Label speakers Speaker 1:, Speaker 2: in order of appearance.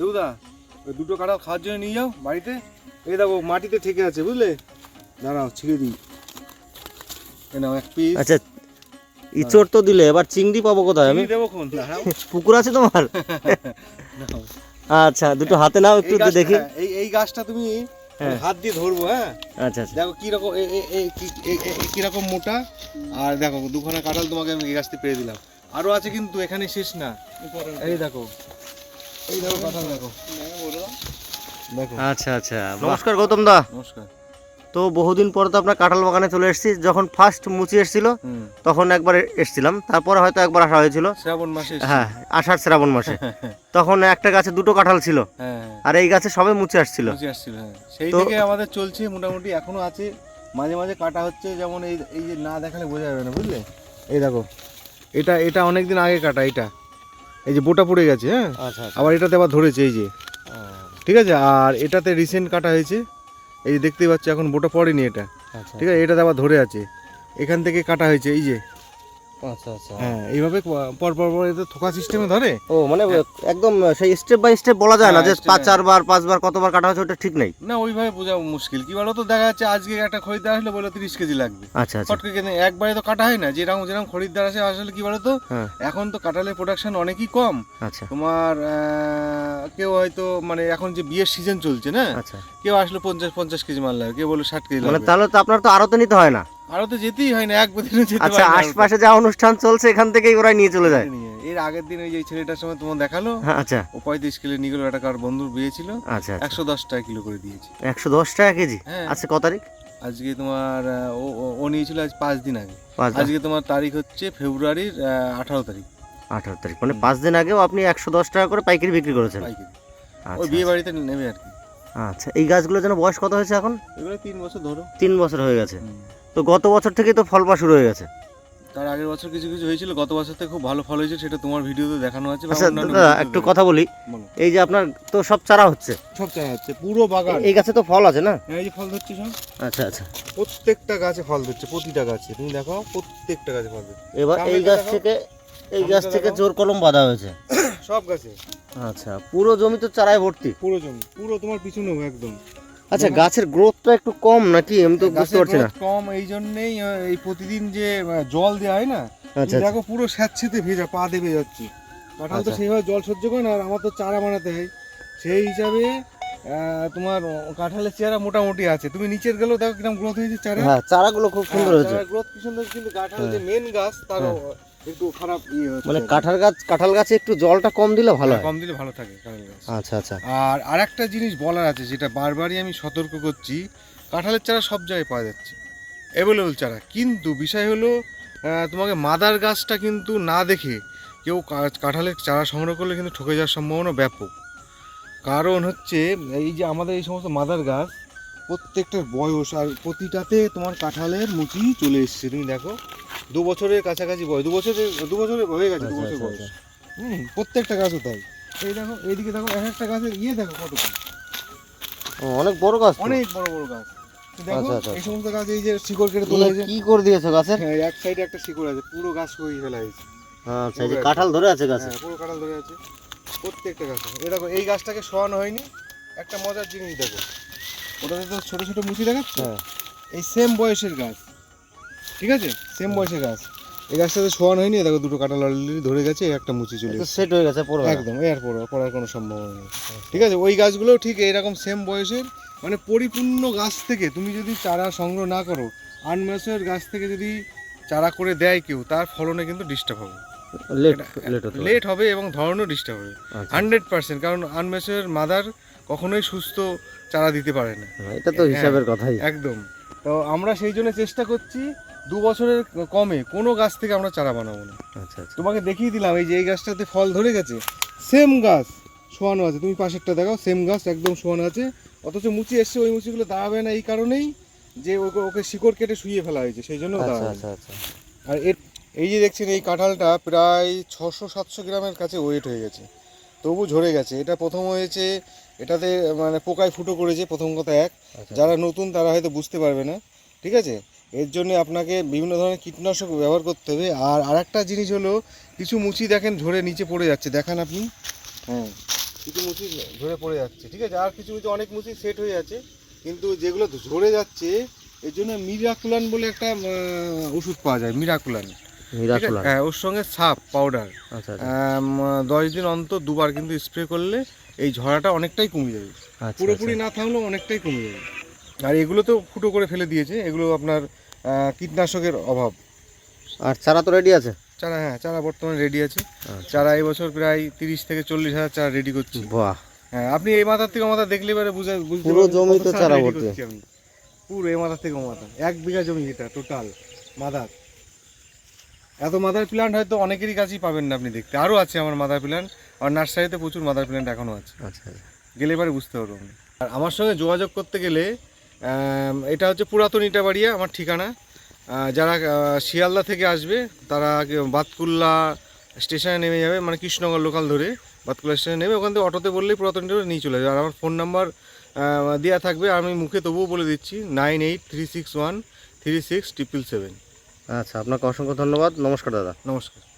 Speaker 1: দেবুদা ওই দুটো কাঁঠাল খাওয়ার জন্য নিয়ে যাও বাড়িতে। এই দেখো মাটিতে ঠেকে আছে বুঝলে? দাঁড়াও ছিঁড়ে দিই। এ নাও এক পিস
Speaker 2: আচ্ছা ইচড় তো দিলে এবার চিংড়ি পাবো কোথায় আমি?
Speaker 1: দেবো কোন?
Speaker 2: পুকুর আছে তোমার? আচ্ছা দুটো হাতে নাও একটু দেখি।
Speaker 1: হ্যাঁ, এই এই গাছটা তুমি
Speaker 2: হ্যাঁ।
Speaker 1: হাত দিয়ে ধরবো হ্যাঁ?
Speaker 2: আচ্ছা আচ্ছা।
Speaker 1: দেখো কি- এ- এ- কীরকম মোটা। আর দেখো দুখানা কাঁঠাল তোমাকে আমি এই গাছ পেয়ে দিলাম। আরও আছে কিন্তু এখানে শেষ না। এই দেখো এই দেখো। দেখো দেখো
Speaker 2: আচ্ছা। আচ্ছা নমস্কার গৌতম দা।
Speaker 1: নমস্কার।
Speaker 2: তো বহুদিন পর তো আপনার কাঁঠাল বাগানে চলে এসেছি। যখন ফার্স্ট মুচি এসেছিল তখন একবার এসেছিলাম। তারপরে হয়তো একবার আসা হয়েছিল।
Speaker 1: শ্রাবণ মাসে
Speaker 2: হ্যাঁ আষাঢ় শ্রাবণ মাসে। তখন একটা গাছে দুটো কাঁঠাল ছিল।
Speaker 1: হ্যাঁ
Speaker 2: আর এই গাছে সবে মুচি আসছিল।
Speaker 1: হ্যাঁ। সেই থেকে আমাদের চলছে মোটামুটি এখনও আছে। মাঝে মাঝে কাটা হচ্ছে যেমন এই এই যে না দেখালে বোঝা যাবে না বুঝলে? এই দেখো এটা এটা অনেক দিন আগে কাটা এটা এই যে বোটা পড়ে গেছে হ্যাঁ?
Speaker 2: আচ্ছা
Speaker 1: আবার এটাতে আবার ধরেছে এই যে। ঠিক আছে? আর এটাতে রিসেন্ট কাটা হয়েছে এই যে দেখতেই পাচ্ছি এখন বোটা পড়েনি এটা।
Speaker 2: আচ্ছা
Speaker 1: ঠিক আছে? এটাতে আবার ধরে আছে। এখান থেকে কাটা হয়েছে এই যে।
Speaker 2: আচ্ছা আচ্ছা
Speaker 1: হ্যাঁ এইভাবে পর পর পর এতে থোকা সিস্টেমে ধরে?
Speaker 2: ও মানে একদম সেই স্টেপ বাই স্টেপ বলা যায় না
Speaker 1: হ্যাঁ,
Speaker 2: যে পাঁচ চারবার পাঁচবার কতবার কাটা হয়েছে ওটা ঠিক নেই।
Speaker 1: না ওইভাবে বোঝা মুশকিল। কি বলো তো দেখা যাচ্ছে আজকে একটা খরিদ্দার আসলে বলে তিরিশ কেজি লাগবে।
Speaker 2: আচ্ছা আচ্ছা।
Speaker 1: ফটকে কেনে একবারে তো কাটা হয় না যেরকম যেরকম খরিদ্দার আসে আসলে কি বলতো
Speaker 2: হ্যাঁ।
Speaker 1: এখন তো কাঁঠালের প্রোডাকশন অনেকই কম।
Speaker 2: আচ্ছা।
Speaker 1: তোমার কেউ হয়তো মানে এখন যে বিয়ের সিজন চলছে না
Speaker 2: আচ্ছা।
Speaker 1: কেউ আসলে পঞ্চাশ পঞ্চাশ কেজি মাল লাগে কেউ বলে ষাট কেজি
Speaker 2: মানে তাহলে তো আপনার তো আরও তো নিতে হয় না।
Speaker 1: আরও তো যেতেই হয় না এক দিনে যেতে
Speaker 2: আচ্ছা আশপাশে যা অনুষ্ঠান চলছে এখান থেকেই ওরাই নিয়ে চলে যায়।
Speaker 1: এর আগের দিন ওই যে ছেলেটার সময় তোমার দেখাল
Speaker 2: হ্যাঁ আচ্ছা।
Speaker 1: ও পঁয়ত্রিশ কিলো নিয়ে গেলো একটা কার বন্ধুর বিয়ে ছিল
Speaker 2: আচ্ছা আচ্ছা।
Speaker 1: একশো দশ টাকা কিলো করে দিয়েছে।
Speaker 2: একশো দশ টাকা কেজি?
Speaker 1: হ্যাঁ।
Speaker 2: আচ্ছা ক তারিখ?
Speaker 1: আজকে তোমার ও নিয়েছিল আজ পাঁচ দিন আগে। আজকে তোমার তারিখ হচ্ছে ফেব্রুয়ারির আঠারো তারিখ।
Speaker 2: আঠারো তারিখ। মানে পাঁচ দিন আগেও আপনি একশো দশ টাকা করে পাইকারি বিক্রি করেছেন?
Speaker 1: পাইকারি। ওই
Speaker 2: আচ্ছা।
Speaker 1: বিয়ে বাড়িতে নেবে আর কি।
Speaker 2: আচ্ছা এই গাছগুলো যেন বয়স কত হয়েছে এখন?
Speaker 1: এগুলো তিন বছর ধরো।
Speaker 2: তিন বছর হয়ে গেছে। তো গত বছর থেকেই তো ফল পাওয়া শুরু হয়ে গেছে।
Speaker 1: তার আগের বছর কিছু কিছু হয়েছিল গত বছর থেকে খুব ভালো ফল হয়েছে সেটা তোমার ভিডিওতে দেখানো আছে
Speaker 2: আচ্ছা দাদা একটু কথা বলি। এই যে আপনার তো সব চারা হচ্ছে?
Speaker 1: সব চারা হচ্ছে পুরো বাগান।
Speaker 2: এই গাছে তো ফল আছে না?
Speaker 1: এই যে ফল ধরছে সব।
Speaker 2: আচ্ছা আচ্ছা।
Speaker 1: প্রত্যেকটা গাছে ফল ধরছে প্রতিটা গাছে। তুমি দেখো প্রত্যেকটা গাছে ফল ধরছে।
Speaker 2: এবার এই গাছ থেকে এই গাছ থেকে। জোর কলম বাঁধা হয়েছে।
Speaker 1: সব গাছে।
Speaker 2: আচ্ছা পুরো জমি তো চারায় ভর্তি?
Speaker 1: পুরো জমি পুরো তোমার পিছনেও একদম।
Speaker 2: আচ্ছা গাছের গ্রোথটা একটু কম নাকি? আমি তো বুঝতে পারছি না।
Speaker 1: কম এই জন্যই এই প্রতিদিন যে জল দেওয়া হয় না
Speaker 2: আচ্ছা
Speaker 1: দেখো পুরো স্যাঁতসেতে ভেজা পা দেবে যাচ্ছে কাঁঠাল তো
Speaker 2: আচ্ছা।
Speaker 1: সেইভাবে জল সহ্য করে না আর আমার তো চারা বানাতে হয়। সেই হিসাবে তোমার কাঁঠালের চেহারা মোটামুটি আছে। তুমি নিচের গেলেও দেখো কীরকম গ্রোথ হয়েছে চারা।
Speaker 2: হ্যাঁ চারাগুলো খুব সুন্দর হয়েছে।
Speaker 1: গ্রোথ কি সুন্দর কিন্তু কাঁঠাল যে
Speaker 2: হ্যাঁ।
Speaker 1: মেন গাছ তার একটু খারাপ ইয়ে
Speaker 2: মানে কাঁঠাল গাছ কাঁঠাল গাছে একটু জলটা কম দিলে ভালো হয়?
Speaker 1: কম দিলে ভালো থাকে কাঁঠাল গাছ।
Speaker 2: আচ্ছা আচ্ছা।
Speaker 1: আর আরেকটা জিনিস বলার আছে যেটা বারবারই আমি সতর্ক করছি কাঁঠালের চারা সব জায়গায় পাওয়া যাচ্ছে। অ্যাভেলেবল চারা। কিন্তু বিষয় হলো তোমাকে মাদার গাছটা কিন্তু না দেখে কেউ কাঁঠালের চারা সংগ্রহ করলে কিন্তু ঠকে যাওয়ার সম্ভাবনা ব্যাপক। কারণ হচ্ছে এই যে আমাদের এই সমস্ত মাদার গাছ প্রত্যেকটার বয়স আর প্রতিটাতে তোমার কাঁঠালের মুচি চলে এসছে। তুমি দেখো দু বছরের কাছাকাছি বয়স দু বছরের দু বছরের হয়ে গেছে দু
Speaker 2: আচ্ছা,
Speaker 1: বছর
Speaker 2: আচ্ছা,
Speaker 1: বয়স। হুম প্রত্যেকটা গাছও তাই। এই দেখো এইদিকে দেখো এক একটা গাছের ইয়ে দেখো কতটা
Speaker 2: ও, অনেক বড় গাছ
Speaker 1: অনেক বড় বড় গাছ। দেখো
Speaker 2: আচ্ছা, আচ্ছা,
Speaker 1: এই সমস্ত গাছ এই যে শিকড় কেটে তোলা হয়েছে।
Speaker 2: কি করে দিয়েছ গাছের?
Speaker 1: হ্যাঁ এক সাইডে একটা শিকড় আছে পুরো গাছ সরিয়ে ফেলা হয়েছে।
Speaker 2: আচ্ছা এই যে কাঁঠাল ধরে আছে গাছে।
Speaker 1: হ্যাঁ পুরো কাঁঠাল ধরে আছে প্রত্যেকটা গাছে। এই দেখো এই গাছটাকে শোয়ানো হয়নি একটা মজার জিনিস দেখো। ওটাতে তো ছোট ছোট মুচি দেখাচ্ছে?
Speaker 2: হ্যাঁ।
Speaker 1: এই সেম বয়সের গাছ। ঠিক আছে? সেম বয়সের গাছ। এই গাছটাতে শোয়ানো হয়নি দেখো দুটো কাঁঠাল অলরেডি ধরে গেছে একটা মুচি চলে।
Speaker 2: সেট হয়ে গেছে পুরো
Speaker 1: একদম এর পর পড়ার কোনো সম্ভাবনা নেই। ঠিক আছে ওই গাছগুলোও ঠিক এরকম সেম বয়সের মানে পরিপূর্ণ গাছ থেকে তুমি যদি চারা সংগ্রহ না করো আনম্যাচুয়ার গাছ থেকে যদি চারা করে দেয় কেউ তার ফলনে কিন্তু ডিস্টার্ব হবে।
Speaker 2: লেট
Speaker 1: হবে। এবং ধরনও ডিস্টার্ব হবে।
Speaker 2: আচ্ছা।
Speaker 1: হান্ড্রেড পার্সেন্ট কারণ আনম্যাচুয়ার মাদার কখনোই সুস্থ চারা দিতে পারে না।
Speaker 2: হ্যাঁ, এটা তো
Speaker 1: হ্যাঁ।
Speaker 2: হিসাবের কথাই।
Speaker 1: একদম। তো আমরা সেই জন্য চেষ্টা করছি দু বছরের কমে কোনো গাছ থেকে আমরা চারা বানাবো না।
Speaker 2: আচ্ছা আচ্ছা।
Speaker 1: তোমাকে দেখিয়ে দিলাম এই যে এই গাছটাতে ফল ধরে গেছে সেম গাছ শোয়ানো আছে। তুমি পাশেরটা দেখাও সেম গাছ একদম শোয়ানো আছে। অথচ মুচি এসছে ওই মুচিগুলো দাঁড়াবে না এই কারণেই যে ওকে শিকড় কেটে শুয়ে ফেলা হয়েছে সেই জন্য
Speaker 2: আচ্ছা আচ্ছা
Speaker 1: আর এর এই যে দেখছেন এই কাঁঠালটা প্রায় ছশো সাতশো গ্রামের কাছে ওয়েট হয়ে গেছে। তবু ঝরে গেছে। এটা প্রথম হয়েছে এটাতে মানে পোকায় ফুটো করেছে প্রথম কথা এক। যারা নতুন তারা হয়তো বুঝতে পারবে না। ঠিক আছে? এর জন্য আপনাকে বিভিন্ন ধরনের কীটনাশক ব্যবহার করতে হবে। আর আরেকটা জিনিস হলো কিছু মুচি দেখেন ঝরে নিচে পড়ে যাচ্ছে দেখান আপনি। হ্যাঁ কিছু মুচি ঝরে পড়ে যাচ্ছে ঠিক আছে? আর কিছু কিছু অনেক মুচি সেট হয়ে আছে কিন্তু যেগুলো ঝরে যাচ্ছে এর জন্য মিরাকুলান বলে একটা ওষুধ পাওয়া যায় মিরাকুলান হ্যাঁ ওর সঙ্গে সাপ পাউডার
Speaker 2: আচ্ছা আচ্ছা।
Speaker 1: দশ দিন অন্তর দুবার কিন্তু স্প্রে করলে এই ঝরাটা অনেকটাই কমে যাবে।
Speaker 2: আচ্ছা
Speaker 1: পুরোপুরি না থাকলেও অনেকটাই কমে যাবে। আর এগুলো তো ফুটো করে ফেলে দিয়েছে এগুলো আপনার কীটনাশকের অভাব।
Speaker 2: আর চারা তো রেডি আছে?
Speaker 1: চারা হ্যাঁ চারা বর্তমানে রেডি আছে।
Speaker 2: আচ্ছা।
Speaker 1: চারা এই বছর প্রায় তিরিশ থেকে চল্লিশ হাজার চারা রেডি করছি।
Speaker 2: বাহ।
Speaker 1: হ্যাঁ আপনি এই মাথার থেকে মাথা দেখলে এবারে বুঝে বুঝতে
Speaker 2: পুরো জমি তো চারা ভর্তি।
Speaker 1: আমি। পুরো এই মাথার থেকে মাথা এক বিঘা জমি এটা টোটাল মাদার। এত মাদার প্ল্যান্ট হয়তো অনেকেরই কাছেই পাবেন না আপনি দেখতে। আরও আছে আমার মাদার প্ল্যান্ট আর নার্সারিতে প্রচুর মাদার প্ল্যান্ট এখনও আছে।
Speaker 2: আচ্ছা।
Speaker 1: গেলে এবারে বুঝতে পারব। আর আমার সঙ্গে যোগাযোগ করতে গেলে এটা হচ্ছে পুরাতন ইটাবাড়িয়া আমার ঠিকানা। যারা শিয়ালদা থেকে আসবে তারা বাতকুল্লা স্টেশনে নেমে যাবে মানে কৃষ্ণনগর লোকাল ধরে বাতকুল্লা স্টেশনে নেমে ওখান থেকে অটোতে বললেই পুরাতন ইটাবাড়ি নিয়ে চলে যাবে। আর আমার ফোন নাম্বার দেওয়া থাকবে আমি মুখে তবুও বলে দিচ্ছি nine eight three six one three six triple seven
Speaker 2: আচ্ছা আপনাকে অসংখ্য ধন্যবাদ। নমস্কার দাদা।
Speaker 1: নমস্কার।